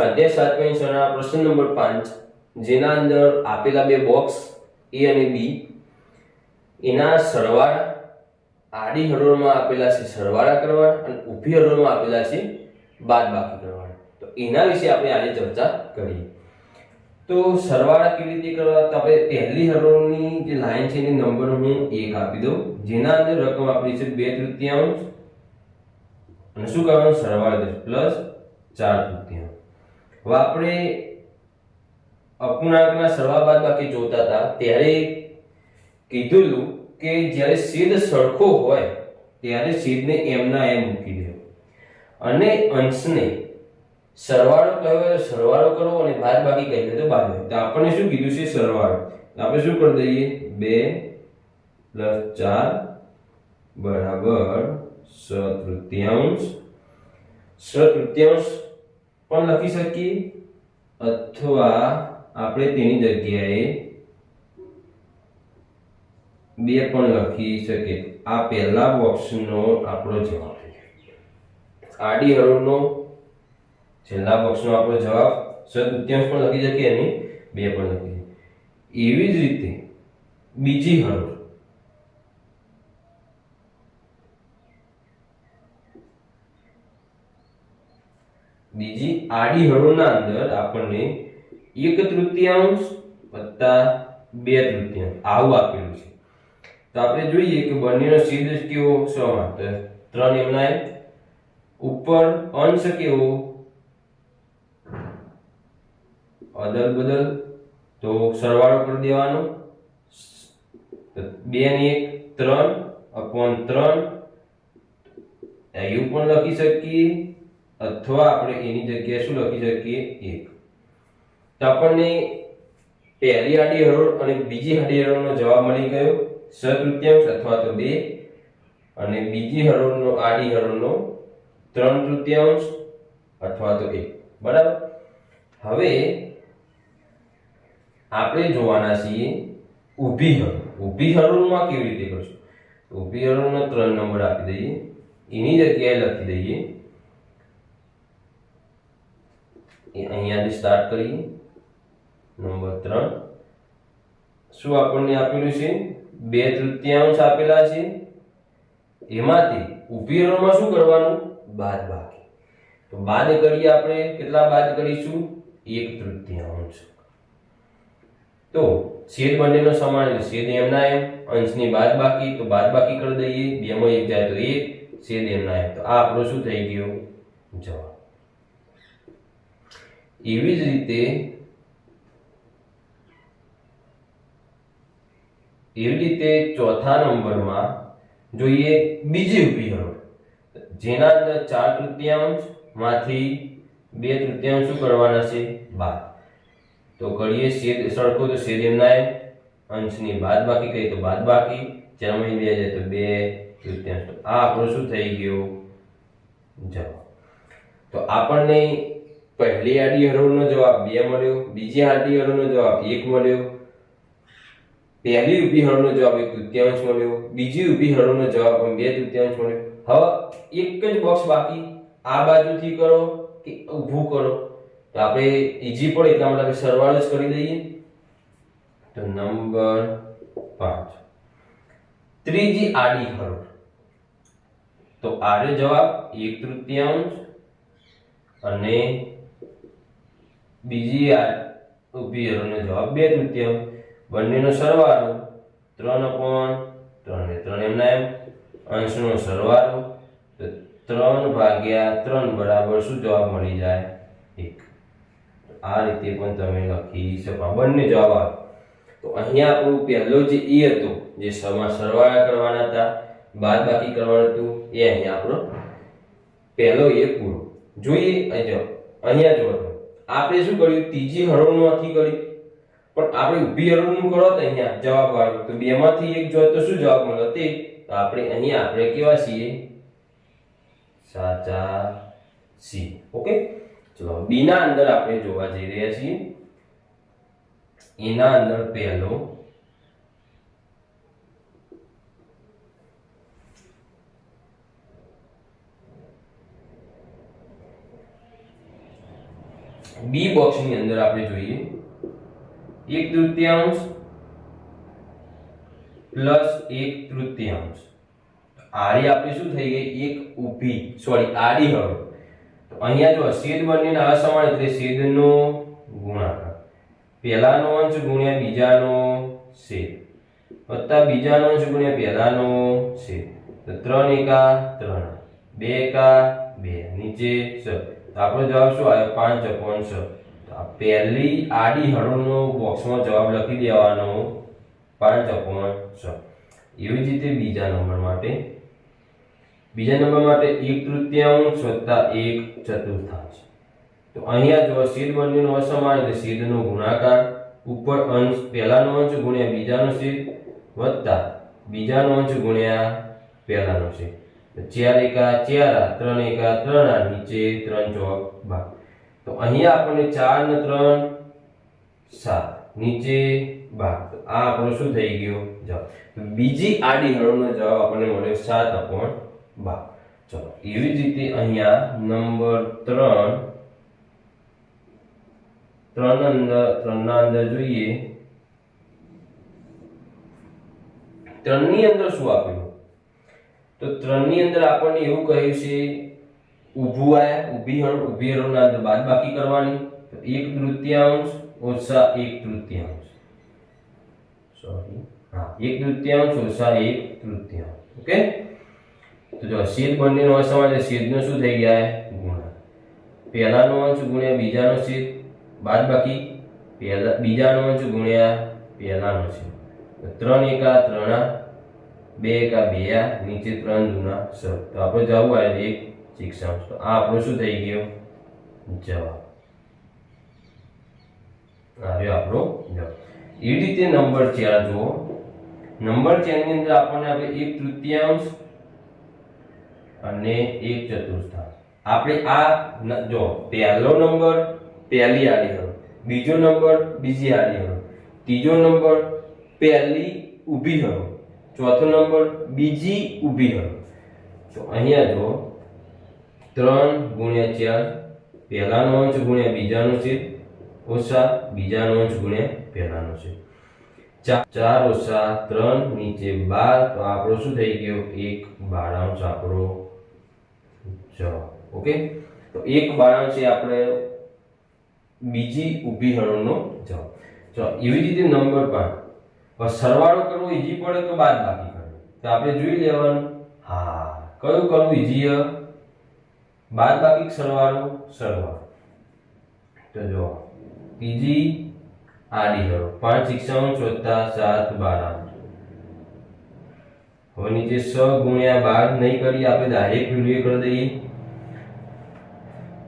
સ્વાધ્યાય સાત પોઈન્ટ છના પ્રશ્ન નંબર પાંચ, જેના અંદર આપેલા બે બોક્સ એ અને બી એના સરવાળા આડી હરોળમાં આપેલા છે સરવાળા કરવા અને ઊભી હરોળમાં આપેલા છે બાદબાકી કરવાના. તો એના વિશે આપણે આજે ચર્ચા કરીએ. તો સરવાળા કેવી રીતે કરવા? તો આપણે પહેલી હરોળની જે લાઈન છે એની નંબર હું એક આપી દઉં, જેના અંદર રકમ આપણી છે બે તૃતીયાંશ, અને શું કરવાનું? સરવાળા દસ પ્લસ ચાર તૃતીયાંશ. હવે આપણે અપૂર્ણાંકના સરવાળા બાદબાકી જોતા હતા, ત્યારે કીધું કે જ્યારે છેદ સરખો હોય, ત્યારે છેદને એમના એમ મૂકી દેવો અને અંશને સરવાળો કહેવાય સરવાળો કરો અને બાદબાકી કહીએ તો બાદ તો આપણને શું કીધું છે સરવાળો? આપણે શું કરી દઈએ? બે પ્લસ ચાર બરાબર સતૃત્યાંશ સતૃતીયાંશ પણ લખી શકીએ? અથવા આપણે તેની જગ્યાએ બે પણ લખી શકીએ. આ પહેલા બોક્સનો આપણો જવાબ આડી હરોળનો છેલ્લા બોક્સનો આપણો જવાબ. સતૃતીયાંશ પણ લખી શકીએ અને બે પણ લખી એવી જ રીતે બીજી હરોળ બીજી આડી હરોળના અંદર આપણને એક તૃતીયાંશ વત્તા બે તૃતીયાંશ આવું આપેલું છે. તો આપણે જોઈએ કે બંનેનો છેદ કેવો સમાન તો ત્રણ એમના ઉપર અંશ કેવો? અદલ બદલ તો સરવાળો કરી દેવાનો. બે ને એક, ત્રણ, અપોન ત્રણ. એવું પણ લખી શકીએ. અથવા આપણે એની જગ્યાએ શું લખી શકીએ? એક. તો આપણને પહેલી આડી હરોળ અને બીજી આડી હરોળનો જવાબ મળી ગયો. સતૃત્યાંશ અથવા તો બે. અને બીજી હરોળનો, આડી હરોળનો ત્રણ તૃતીયાંશ અથવા તો એક. બરાબર? હવે આપણે જોવાના છીએ ઊભી હરોળ. ઊભી હરોળમાં કેવી રીતે કરશું? ઊભી હરોળનો ત્રણ નંબર આપી દઈએ. એની જગ્યાએ લખી દઈએ. એ અહીંયાથી સ્ટાર્ટ કરીએ. નંબર ત્રણ. શું આપણને આપેલું છે? બે તૃતીયાંશ આપેલા છે. એમાંથી ઊભી રણમાં શું કરવાનું? બાદ બાકી. તો બાદ કરીએ આપણે. કેટલા બાદ કરીશું? એક તૃતીયાંશ. તો છેદ બંનેનો સમાન એટલે છેદ એમના એમ. અંશની બાદ બાકી. તો બાદ બાકી કરી દઈએ. બેમાં એક જાય તો એક. છેદ એમના એમ. તો આ આપણો શું થઈ ગયો? જવાબ. એવી જ રીતે એવી રીતે ચોથા નંબરમાં જોઈએ બીજી હરોળ. જેના અંદર ચાર તૃતીયાંશમાંથી બે તૃતીયાંશ શું કરવાના છે? બાદ તો કરીએ છેદ સરખો તો છેદ એમના અંશની બાદ બાકી કહીએ તો બાદ બાકી. ચારમાં બે જાય તો બે તૃતીયાંશ. આ આપણો શું થઈ ગયો? જવાબ. તો આપણને પહેલી આડી હરોળનો જવાબ બે મળ્યો, બીજી આડી હરોળનો જવાબ એક મળ્યો. પહેલી ઊભી હરોળનો જવાબ એક તૃતીયાંશ મળ્યો, બીજી ઊભી હરોળનો જવાબ પણ બે તૃતીયાંશ મળ્યો. હવે એક જ બોક્સ બાકી. આ બાજુથી કરો કે ઊભું કરો. તો આપણે ઈજી પડે એટલા માટે આપણે સરવાળો જ કરી દઈએ. તો નંબર પાંચ. ત્રીજી આડી હરોળ. તો આડો જવાબ એક તૃતીયાંશ અને બીજી ઊભી હરોળનો જવાબ બે તૃતીયાંશ બંનેનો સરવાળો ત્રણ અપોન ત્રણ ને ત્રણ એમના એમ. અંશનો સરવાળો તો ત્રણ ભાગ્યા ત્રણ બરાબર શું જવાબ મળી જાય? એક. આ રીતે પણ તમે લખી શકો. બંને જવાબ આવે. તો અહીંયા આપણું પહેલો જે એ હતો, જે સમા સરવાળા કરવાના હતા, બાદ બાકી કરવાનું હતું, એ અહીંયા આપણો પહેલો એ પૂરો. જોઈએ, અહીં જો, અહીંયા જો. આપણે શું કર્યું? ત્રીજી હરોળમાંથી કરી પણ આપણે ઊભી હરોળનું કરો તો અહીંયા જવાબ આવ્યો. તો બેમાંથી એક જો તો શું જવાબ મળ્યો? તે. તો આપણે અહીંયા આપણે કેવા છીએ? સાચા સી ઓકે? ચલો બી ના અંદર આપણે જોવા જઈ રહ્યા છીએ. એના અંદર પહેલો બી બોક્સની અંદર આપણે જોઈએ. એક તૃતીયાંશ પ્લસ એક તૃતીયાંશ. આડી આપણી શું થઈ ગઈ? એક ઊભી. સોરી આડી હવે. તો અહીંયા જો છેદ બંનેના અસમાન એટલે છેદનો ગુણાકાર. પહેલાનો અંશ ગુણ્યા બીજાનો છેદ. વત્તા બીજાનો અંશ ગુણ્યા પહેલાનો છેદ. તો ત્રણ એકા ત્રણ. બે એકા બે. નીચે છ તો આપણો જવાબ શું આવ્યો? પાંચ અપોન છ. પહેલી આડી હળોનો બોક્સમાં જવાબ લખી દેવાનો. પાંચ અપોન છ. એવી જ રીતે બીજા નંબર માટે. બીજા નંબર માટે એક તૃતીયાંશ વત્તા એક ચતુર્થાંશ. તો અહીંયા જો છેદ બંનેનો અસમાન એટલે છેદનો ગુણાકાર, ઉપર અંશ પહેલાનો અંશ ગુણ્યા બીજાનો છેદ વત્તા બીજાનો અંશ ગુણ્યા પહેલાનો છેદ ચાર એકા ચાર ત્રણ એકા ત્રણ આ, નીચે ત્રણ ચોક બાર તો અહીંયા આપણને ચાર ને ત્રણ સાત નીચે બાર. આ આપણો શું થઈ ગયો? જવાબ. બીજી આડી હળોનો જવાબ આપણને મળ્યો સાત અપોન બાર. ચલો એવી જ રીતે અહીંયા નંબર ત્રણ ત્રણ અંદર ત્રણના અંદર જોઈએ. ત્રણની અંદર શું આપ્યું? તો ત્રણની અંદર આપણને એવું કહ્યું છે, ઊભું આયા, ઊભી હળ ઊભી હળોના અંદર બાદબાકી કરવાની. તો એક તૃતીયાંશ, ઓછા એક તૃતીયાંશ. સોરી હા, એક તૃતીયાંશ, ઓછા એક તૃતીયાંશ. ઓકે? તો જો, છેદ બંનેનો અસમાન એટલે છેદનો શું થઈ ગયા ગુણા પહેલાનો અંશ ગુણ્યા બીજાનો છેદ બાદબાકી પહેલા, બીજાનો અંશ ગુણ્યા પહેલાનો છેદ. તો ત્રણ એકા ત્રણા બે એકા બે આ નીચે ત્રણ દુના છ તો આપણે જવાબ આવે એક શિક્ષાંશ તો આ આપણો શું થઈ ગયો? જવાબ. આવ્યો આપણો જવાબ. એવી રીતે નંબર ચાર જુઓ. નંબર ચારની અંદર આપણને આપણે એક તૃતીયાંશ અને એક ચતુર્થાંશ. આપણે આ જો, પહેલો નંબર, પહેલી આડી બીજો નંબર, બીજી આડી હરો ત્રીજો નંબર, પહેલી ઊભી હરોળ ચોથો નંબર બીજી ઊભી હરોળ તો અહીંયા જો ત્રણ ગુણ્યા ચાર, પહેલાનો અંશ ગુણ્યા બીજાનો છે, ઓછા બીજાનો અંશ ગુણ્યા પહેલાનો છે. ચાર ઓછા ત્રણ નીચે બાર, તો આપણો શું થઈ ગયો? એક બારાંશ આપણો જવાબ ઓકે? તો એક બારાંશ એ આપણે બીજી ઊભી હરોળનો જવાબ. ચલો એવી રીતે નંબર પાંચ સરવાળો કરવો ઈજી પડે કે બાદ બાકી કરવું તો આપણે જોઈ લેવાનું. હા, કયું કરવું ઈજી બાદ બાકી સરવાળો? સરવાળો. તો જો ત્રીજી આડી હરોળ પાંચ શિક્ષાંશ ચોથા સાત બાર હવે નીચે સ ગુણ્યા બાર નહીં કરીએ આપણે ડાયરેક્ટ વીડિયો કરી દઈએ.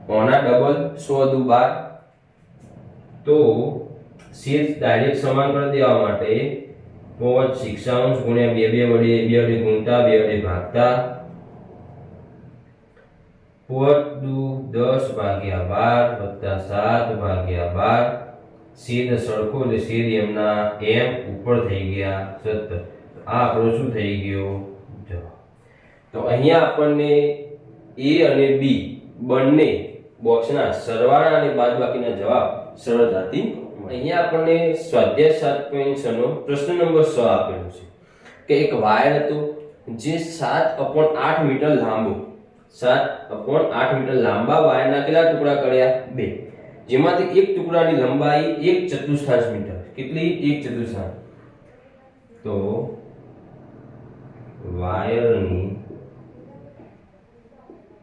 ઓના ડબલ સો દુ બાર. તો શેષ ડાયરેક્ટ સમાન કરી દેવા માટે પાંચ શિક્ષાંશ, ગુણ્યા બે બે વડે બે વડે ગુણતા, બે વડે ભાગતા. પોત દુ દસ ભાગ્યા બાર વત્તા સાત ભાગ્યા બાર. સીધ સરખો એટલે સીધ એમના એમ ઉપર થઈ ગયા સત્તર. આ આપણો શું થઈ ગયો? તો અહીંયા આપણને એ અને બી બંને બોક્સના સરવાળા અને બાદબાકીના જવાબ સરળતાથી. અહીંયા આપણને સ્વાધ્યાય સાત પોઈન્ટ પ્રશ્ન નંબર છ આપેલો છે કે એક વાયર હતો જે સાત અપોન આઠ મીટર લાંબો. સાત અપોન આઠ મીટર લાંબા વાયરના કેટલા ટુકડા કર્યા? બે. જેમાંથી એક ટુકડાની લંબાઈ એક ચતુર્થાંશ મીટર. કેટલી? એક ચતુર્થાંશ. તો વાયરની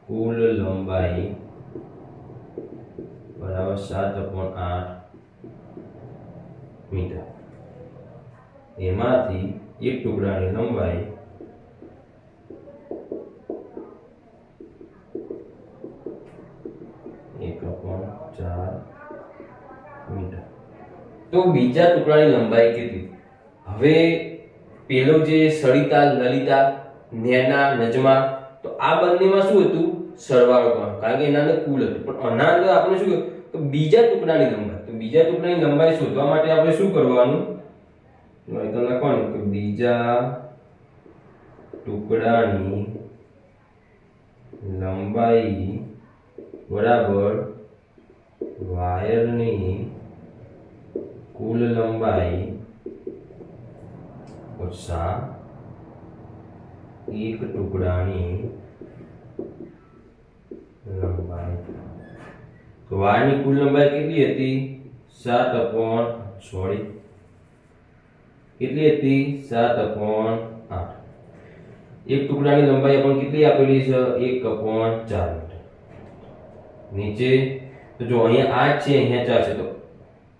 કુલ લંબાઈ બરાબર સાત અપોન આઠ મીટર. એમાંથી એક ટુકડાની લંબાઈ એક ચાર મીટર. તો બીજા ટુકડાની લંબાઈ કેટલી? હવે પેલો જે સળિતા લલિતા, નેના, નજમા, તો આ બંનેમાં શું હતું? સરવાળો પણ, કારણ કે એના કુલ હતું. પણ આના આપણે શું? તો બીજા ટુકડાની લંબાઈ. બીજા ટુકડાની લંબાઈ શોધવા માટે આપણે શું કરવાનું? તો લખવાનું કે બીજા ટુકડાની લંબાઈ બરાબર વાયરની કુલ લંબાઈ ઓછા એક ટુકડાની લંબાઈ. તો વાયરની કુલ લંબાઈ કેટલી હતી? સાત અપોન સોરી કેટલી હતી? સાત અપોન આઠ. એક ટુકડાની લંબાઈ પણ કેટલી આપેલી છે? એક અપોન ચાર નીચે, તો જો અહીંયા આઠ છે, અહીંયા ચાર છે, તો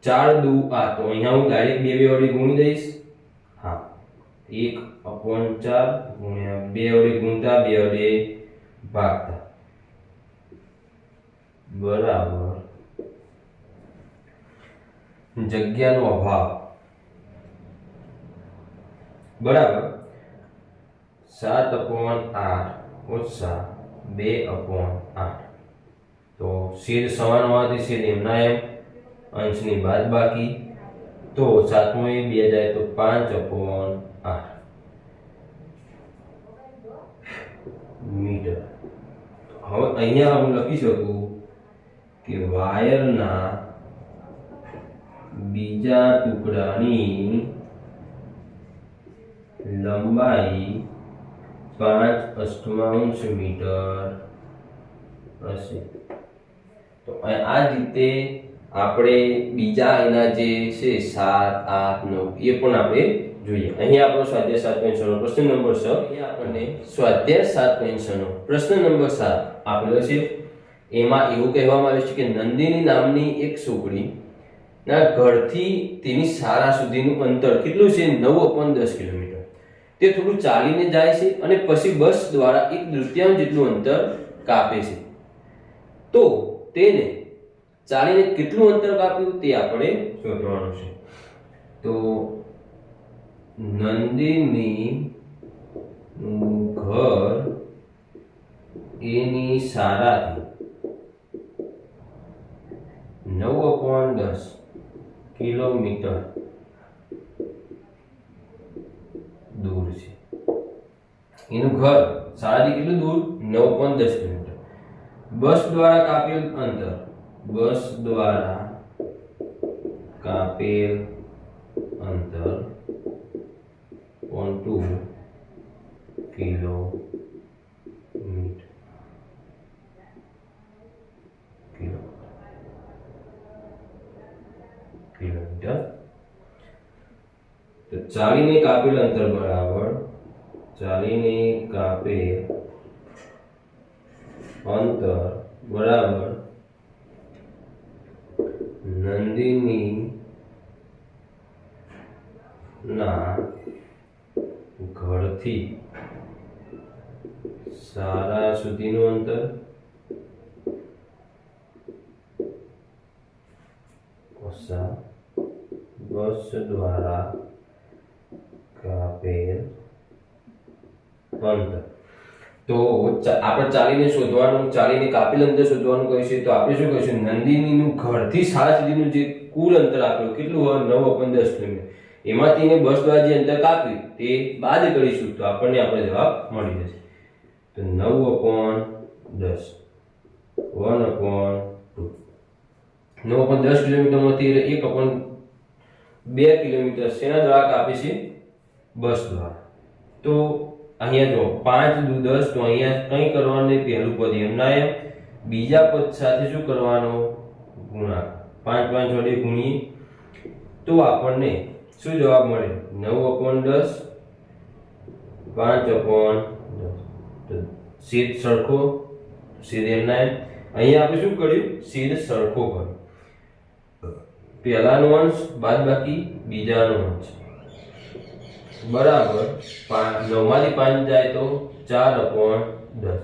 ચાર દુ આ, તો અહીંયા હું ડાયરેક્ટ બે બે વડે ગુણી દઈશ. હા. એક અપોન ચાર ગુણ્યા બે વડે ગુણતા, બે વડે ભાગતા. બરાબર. જગ્યાનો અભાવ. બરાબર? સાત અપોન આઠ ઓછા બે અપોન આઠ. તો છેદ સમાન હોવાથી છેદ એમના એમ, અંશની બાદ બાકી. તો સાતમો એ બે જાય તો પાંચ અપોન આઠ. મીટર. હવે અહીંયા હું લખી શકું કે વાયરના બીજા ટુકડાની લંબાઈ પાંચ અષ્ટમાંશ મીટર હશે. તો આ રીતે આપણે બીજા એના જે છે સાત આઠ નવ એ પણ આપણે જોઈએ. અહીં આપણો સ્વાધ્યાય સાત પેન્શનનો પ્રશ્ન નંબર છ. અહીંયા આપણને સ્વાધ્યાય સાત પેન્શનો પ્રશ્ન નંબર સાત આપેલો છે એમાં એવું કહેવામાં આવ્યું છે કે નંદિની નામની એક છોકરી ના ઘરથી તેની શાળા સુધીનું અંતર કેટલું છે? નવ અપોન દસ કિલોમીટર. તે થોડું ચાલીને જાય છે અને પછી બસ દ્વારા એક તૃતીયાંશ જેટલું અંતર કાપે છે. તો તેને ચાલીને કેટલું અંતર કાપ્યું તે આપણે શોધવાનું છે. તો નંદિની ઘર એની શાળાથી નવ અપોન દસ કિલોમીટર દૂર છે. એનું ઘર શાળાથી કેટલું દૂર? નવ પોઈન્ટ દસ કિલોમીટર. બસ દ્વારા કાપેલ અંતર. બસ દ્વારા કાપેલ અંતર point two kilometre kilo kilometre તો ચાલીને કાપેલ અંતર બરાબર, ચાલીને કાપેલ અંતર બરાબર નંદિની ના ઘરથી સારા સુધીનું અંતર ઓછા બસ દ્વારા કાપેલ અંતર તો આપણે ચાલીને શોધવાનું, ચાલીને કાપેલ અંતર શોધવાનું કહીશું તો આપણે શું કહીશું? નંદિનીનું ઘરથી શાળા સુધીનું જે કુલ અંતર આપ્યું કેટલું હોય? નવ અપન દસ કિલોમીટર. એમાંથી એને બસ દ્વારા જે અંતર કાપ્યું તે બાદ કરીશું, તો આપણને આપણો જવાબ મળી જશે. તો નવ અપોન દસ. One upon two. નવ અપોન દસ કિલોમીટરમાંથી એક અપોન બે કિલોમીટર શેના દ્વારા કાપે છે બસ દ્વારા. તો અહીંયા જો પાંચ દુ દસ તો અહીંયા કંઈ કરવાનું પહેલું પદ એમના એમ. બીજા પદ સાથે શું કરવાનો? ગુણાકાર. પાંચ પાંચ વડે ગુણીએ. તો આપણને શું જવાબ મળે? નવ અપોન દસ, પાંચ અપોન દસ. સીધ સરખો, સીધ એમના એમ. અહીંયા આપણે શું કર્યું? સીધ સરખો કર્યો. પહેલાનો અંશ બાદ બાકી બીજાનો અંશ. બરાબર નવમાંથી પાંચ જાય તો ચાર અપોન દસ.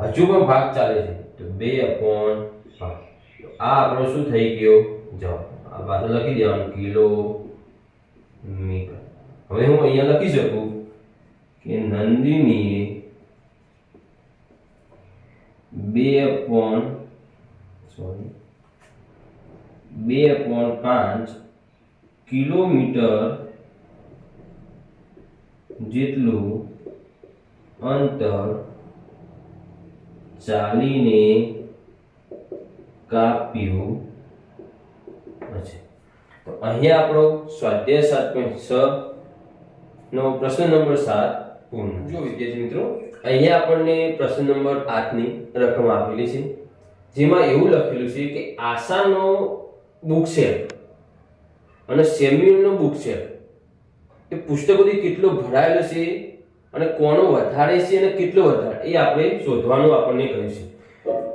હજુ પણ ભાગ ચાલે છે, તો બે અપોન પાંચ. આ આપણો શું થઈ ગયો? જવાબ. આ પાછળ લખી દેવાનું કિલો મીટર હવે હું અહીંયા લખી શકું કે નંદિનીએ બે અપોન, સોરી બે અપોન પાંચ કિલોમીટર જેટલું અંતર ચાલીને કાપ્યું છે તો અહીંયા આપણો સ્વાધ્યાય સાત પોઈન્ટ છ નો પ્રશ્ન નંબર સાત પૂર્ણ જો વિદ્યાર્થી મિત્રો અહીંયા આપણને પ્રશ્ન નંબર આઠની રકમ આપેલી છે. જેમાં એવું લખેલું છે કે આશાનો બુક છે. અને સેમ્યુઅલનો બુક છે. એ પુસ્તકોથી કેટલો ભરાયેલો છે અને કોનો વધારે છે અને કેટલો વધારે, એ આપણે શોધવાનું આપણને કહ્યું છે.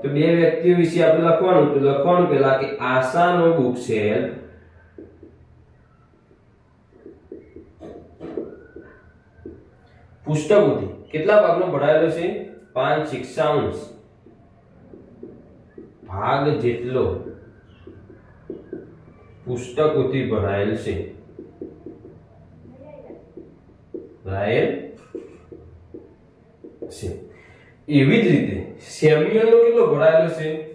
તો બે વ્યક્તિઓ વિશે આપણે લખવાનું. તો લખવાનું પહેલા કે આશાનો બુક છે. પુસ્તકોથી કેટલા ભાગનો ભરાયેલો છે? પાંચ શિક્ષાંશ ભાગ જેટલો. પુસ્તકોથી ભરાયેલ છે. ભરાયેલ છે. એવી જ રીતે સેમ્યુઅલનો કેટલો ભરાયેલો છે?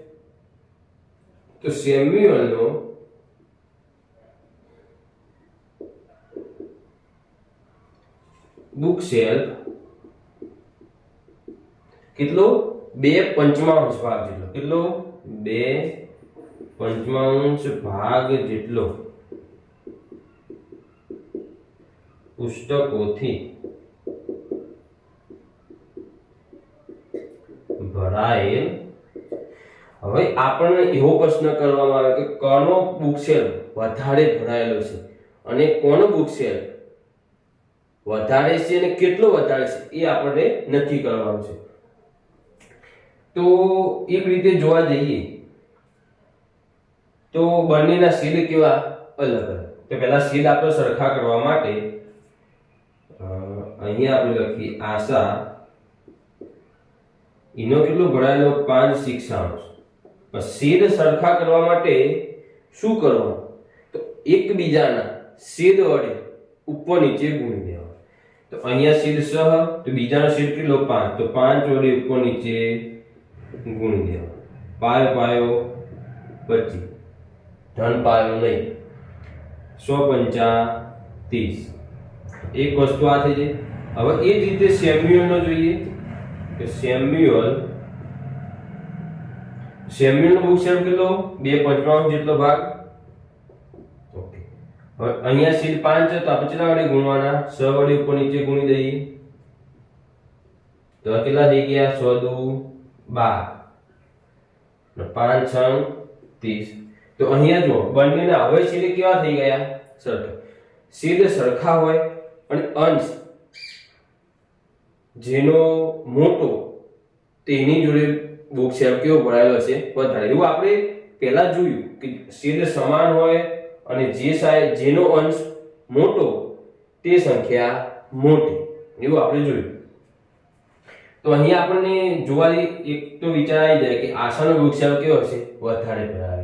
તો સેમ્યુઅલનો બુક સેલ્ફ કેટલો? બે પંચમાંશ ભાગ જેટલો. કેટલો? બે પંચમાંશ ભાગ જેટલો પુસ્તકોથી ભરાયેલ. હવે આપણને એવો પ્રશ્ન કરવામાં આવે કે કોનો બુકસેલ વધારે ભરાયેલો છે અને કોનો બુકસેલ વધારે છે અને કેટલો વધારે છે એ આપણને નક્કી કરવાનું છે. તો એક રીતે જોવા જઈએ તો બંનેના શેડ કેવા? અલગ તો પહેલા શેડ આપણે સરખા કરવા માટે અહીંયા આપણે લખીએ, આશા. એનો કેટલો ભરાયેલો? પાંચ શિક્ષાંશ. શેડ સરખા કરવા માટે શું કરવાનું? તો એકબીજાના શેડ વડે ઉપર નીચે ગુણી દેવા તો અહીંયા શેડ સહ તો બીજાનો શેડ કેટલો? પાંચ. તો પાંચ વડે ઉપર નીચે ગુણી દેવા પાયો પાયો, પચીસ. ધન પાયો નહીં સો પંચા ત્રીસ. એક વસ્તુ આ થઈ જાય. હવે એ જ રીતે સેમ્યુઅલનો જોઈએ કે સેમ્યુઅલ, સેમ્યુઅલનો બુક શેર કેટલો? બે પંચાવન જેટલો ભાગ. હવે અહીંયા સીટ પાંચ તો આપણે કેટલા વડે ગુણવાના. છ વડે ઉપર નીચે ગુણી દઈએ. તો કેટલા થઈ ગયા? સો દુ બાર. પાંચ છ ત્રીસ. તો અહીંયા જુઓ, બંનેના હવે સીટ કેવા થઈ ગયા? સરખા. સીટ સરખા હોય અને અંશ, જેનો મોટો, તેની જોડે બુક શેર કેવો ભરાયેલો છે, વધારે. એવું આપણે પહેલા જોયું કે સીડ સમાન હોય અને જે સાય, જેનો અંશ મોટો, તે સંખ્યા મોટી. એવું આપણે જોયું. તો અહીંયા આપણને જોવાથી એક તો વિચાર આવી જાય કે આશાનો બુક કેવો હશે? વધારે ભરાયેલો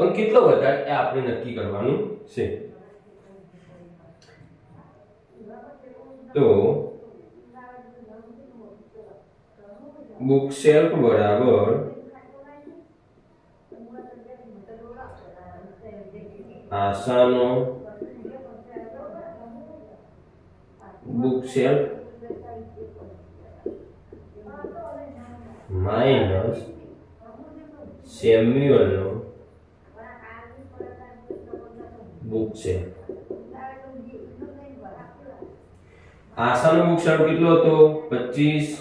પણ કેટલો વધારે એ આપણે નક્કી કરવાનું છે? તો બુક શેલ્ફ બરાબર. આશાનો બુક શેલ્ફ માઇનસ સેમ્યુઅલનો બુક છે. આશાનો શેલ્ફ કેટલો હતો? 25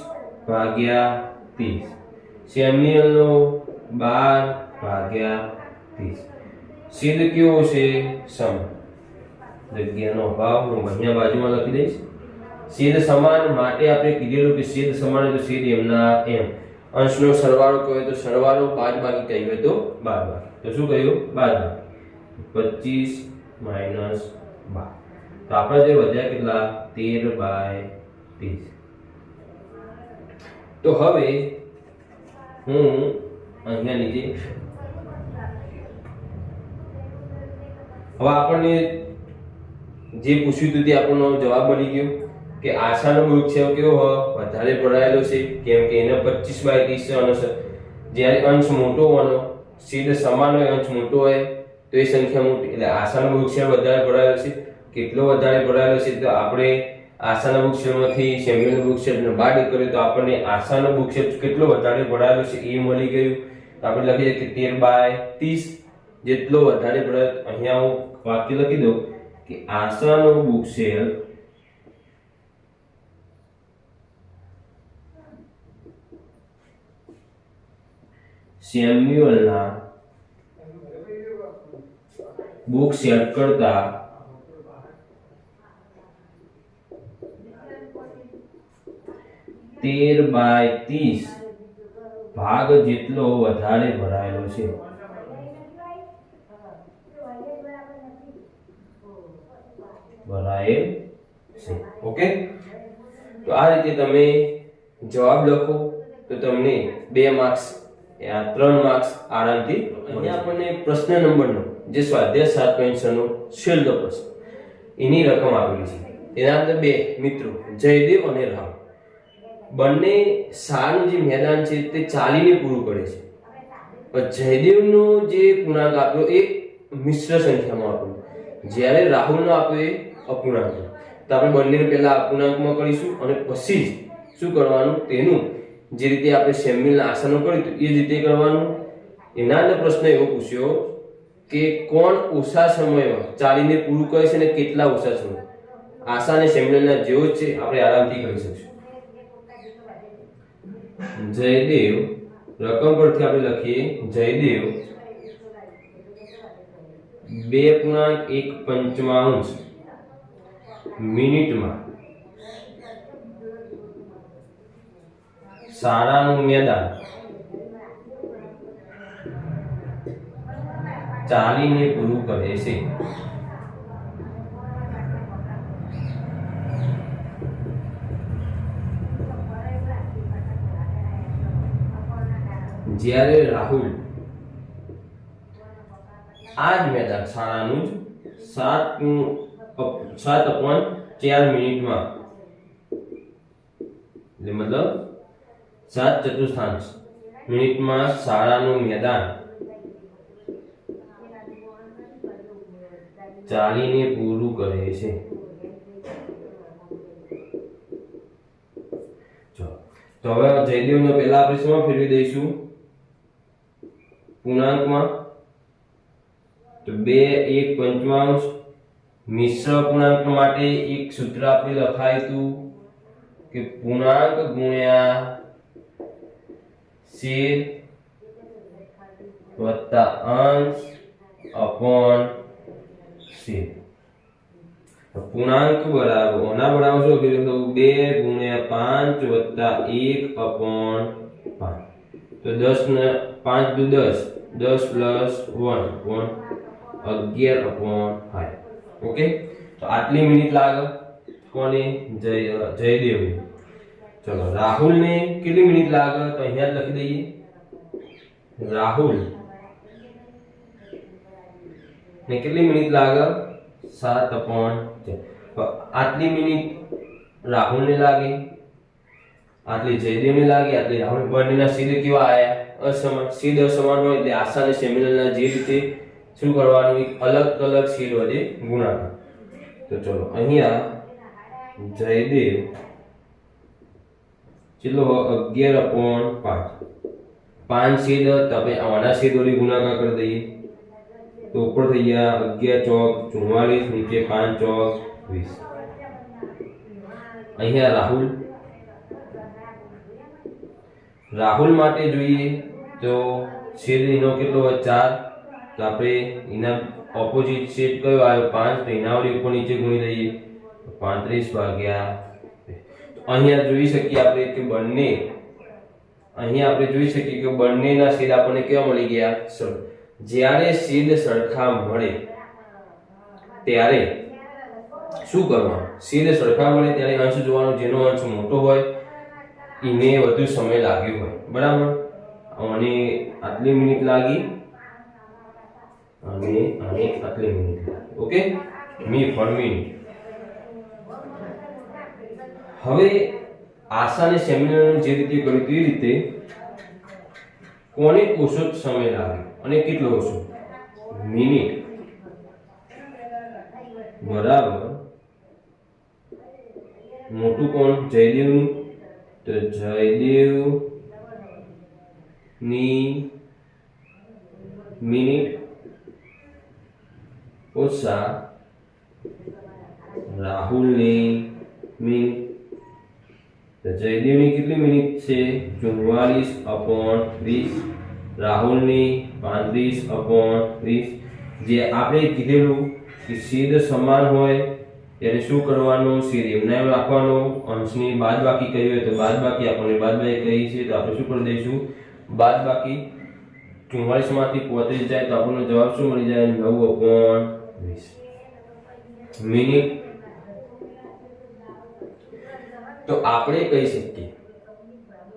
ભાગ્યા 30 સેમ્યુઅલનો 12 ભાગ્યા 30 સિદ્ધ કેવો છે? સમ. જગ્યાનો અભાવ હું બંને બાજુમાં લખી દઈશ. સિદ્ધ સમાન માટે આપણે કીધેલું કે સિદ્ધ સમાન એટલે સીધ એમના એમ. અંશનો સરવાળો કહ્યો તો સરવાળો પાંચ બાકી કહ્યું તો બાર બાકી. તો શું કહ્યું? બાર બાકી. પચીસ માઇનસ બાર. તો આપણે જે વધ્યા કેટલા? તેર બાય ત્રીસ. તો હવે હું અહીંયા નીચે હવે આપણને જે પૂછ્યું હતું તે આપણનો જવાબ મળી ગયો કે આશાનો વૃક્ષ કેવો હોય? વધારે ભરાયેલો છે, કેમ કે એને પચીસ બાય ત્રીસ છે જ્યારે અંશ મોટો હોવાનો સીધ સમાન હોય અંશ મોટો હોય તો એ સંખ્યા મોટી. એટલે આશાનો વૃક્ષ વધારે ભરાયેલો છે. કેટલો વધારે ભરાયેલો છે તો આપણે આશાના વૃક્ષમાંથી સેમ્યુઅલ વૃક્ષ બાદ કર્યો તો આપણને આશાનો વૃક્ષ કેટલો વધારે ભરાયેલો છે એ મળી ગયું. આપણે દઈએ કે તેર બાય ત્રીસ જેટલો વધારે પડે અહીંયા હું વાક્ય લખી દઉં કે આશાનો બુક સેલ સેમ્યુઅલના બુક સેટ કરતા. તેર બાય ત્રીસ ભાગ જેટલો વધારે ભરાયેલો છે. ભરાયેલ છે. ઓકે? તો આ રીતે તમે જવાબ લખો. તો તમને બે માર્ક્સ ત્રણ માર્ક્સ આરામથી અહીંયા આપણને પ્રશ્ન નંબરનો જે સ્વાધ્યાય સાત પેન્શનનો છેલ્લો પ્રશ્ન. એની રકમ આપેલી છે. એના અંદર બે મિત્રો, જયદેવ અને રામ. બંને શાહનું જે મેદાન છે તે ચાલીને પૂરું કરે છે. પણ જયદેવનો જે પૂર્ણાંક આપ્યો એ મિશ્ર સંખ્યામાં આપ્યો. જ્યારે રાહુલનો આપ્યો એ અપૂર્ણાંક. તો આપણે બંનેને પહેલાં અપૂર્ણાંકમાં કરીશું અને પછી જ શું કરવાનું? તેનું જે રીતે આપણે સેમિલના આસનો કર્યું હતું એ રીતે કરવાનું. એના અંદર પ્રશ્ન એવો પૂછ્યો કે કોણ ઓછા સમયમાં ચાલીને પૂરું કરે છે અને કેટલા ઓછા સમય આશા અને સેમિનારના જેવો જ છે. આપણે આરામથી કરી શકશું. જયદેવ, રકમ પરથી આપણે લખીએ. જયદેવ, બે પૂર્ણાંક એક પંચમાંશ મિનિટમાં શાળાનું મેદાન ચાલીને પૂરું કરે છે. જ્યારે રાહુલ આ જ મેદાન શાળાનું જ સાત સાત પોઈન્ટ ચાર મિનિટમાં મતલબ સાત ચતુર્થાંશ મિનિટમાં શાળાનું મેદાન ચાલીને પૂરું કરે છે. તો હવે જયદેવનો પહેલા આપણે શું ફેરવી દઈશું. પૂર્ણાંકમાં તો બે એક પંચમાંશ, મિશ્ર પૂર્ણાંક માટે એક સૂત્ર આપણે લખાયું કે પૂર્ણાંક ગુણ્યા શેર વત્તા અંશ અપોન છેદ તો પૂર્ણાંક બરાબર, ઓના બરાબર શું કર્યું તો બે ગુણ્યા પાંચ વત્તા એક અપોન પાંચ. તો દસ ને પાંચ દુ દસ દસ પ્લસ વન વન અગિયાર અપોન ફાઈવ ઓકે? તો આટલી મિનિટ લાગે. કોને? જય, જયદેવ. ચલો રાહુલ ને કેટલી મિનિટ લાગે? તો અહીંયા જ લખી દઈએ. રાહુલ. ને કેટલી મિનિટ લાગે? સાત અપોન આટલી મિનિટ રાહુલ ને લાગે, આટલી જયદેવ ને લાગે, આટલી રાહુલ બંનેના સીધે કેવા આવ્યા અસમાન. સીધ અસમાન હોય એટલે આશા અને સેમિનલના જે રીતે શું કરવાનું? એક અલગ અલગ સીડ વડે ગુણાકાર. તો ચલો, અહીંયા જયદેવ ચેટલો અગિયાર અપોન પાંચ. પાંચ સીધ તમે આના સીધો ગુણાકાર કરી દઈએ. તો ઉપર થઈ ગયા અગિયાર ચોક ચુમ્માલીસ નીચે પાંચ ચોક, વીસ. અહીંયા રાહુલ. રાહુલ માટે જોઈએ તો છેદ એનો કેટલો હોય? ચાર. તો આપણે એના ઓપોઝિટ છેદ કયો આવ્યો? પાંચ. તો એના વળી ઉપર નીચે ગુણી દઈએ પાંત્રીસ ભાગ્યા અહીંયા જોઈ શકીએ આપણે કે બંને, અહીંયા આપણે જોઈ શકીએ કે બંનેના છેદ આપણને કેવા મળી ગયા? સર. જ્યારે છેદ સરખા મળે ત્યારે શું કરવાનું? છેદ સરખા મળે ત્યારે અંશ જોવાનો જેનો અંશ મોટો હોય, એને વધુ સમય લાગ્યો હોય. બરાબર? અને આટલી મિનિટ લાગી. અને અને આટલી મિનિટ લાગી. ઓકે? મી ફોર હવે આશાને સેમિનારનું જે રીતે કર્યું તે રીતે કોને ઓછો સમય લાગે અને કેટલો ઓછો મિનિટ. બરાબર. મોટું કોણ? જયદેવનું તો જયદેવની મિનિટ. ઓછા રાહુલની મિનિટ. તો જયદેવની કેટલી મિનિટ છે? ચુમ્માલીસ અપોન વીસ રાહુલની પાંત્રીસ અપોન ત્રીસ જે આપણે કીધેલું કે સીધ સમાન હોય ત્યારે શું કરવાનું? સીધ એમને એમ રાખવાનું અંશની બાદ બાકી કરી હોય તો બાદ બાકી આપણને બાદ બાકી કહી છે, તો આપણે શું કરી દઈશું? બાદ બાકી ચુમ્માલીસમાંથી પોત્રીસ જાય તો આપણને જવાબ શું મળી જાય? નવ અપોન વીસ. મિનિટ. તો આપણે કહી શકીએ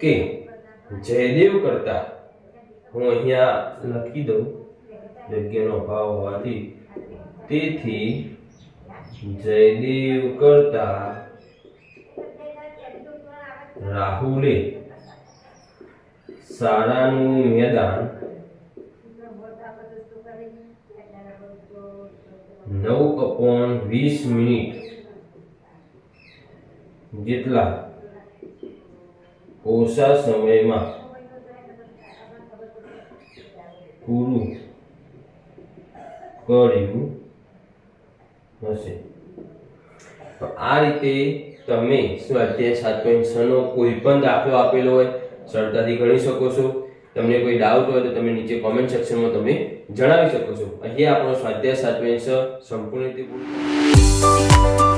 કે જયદેવ કરતા હું અહીંયા લખી દઉં જગ્યાનો અભાવ હોવાથી તેથી જયદેવ કરતા રાહુલે શાળાનું મેદાન નવ અપોન વીસ મિનિટ જેટલા ઓછા સમયમાં પૂરું કર્યું હશે. તો આ રીતે તમે સ્વાધ્યાય સાત પોઈન્ટ છ નો કોઈ પણ દાખલો આપેલો હોય, સરળતાથી ગણી શકો છો. તમને કોઈ ડાઉટ હોય તો તમે નીચે કોમેન્ટ સેક્શનમાં તમે જણાવી શકો છો. અહીંયા આપણો સ્વાધ્યાય સાત પોઈન્ટ છ સંપૂર્ણ રીતે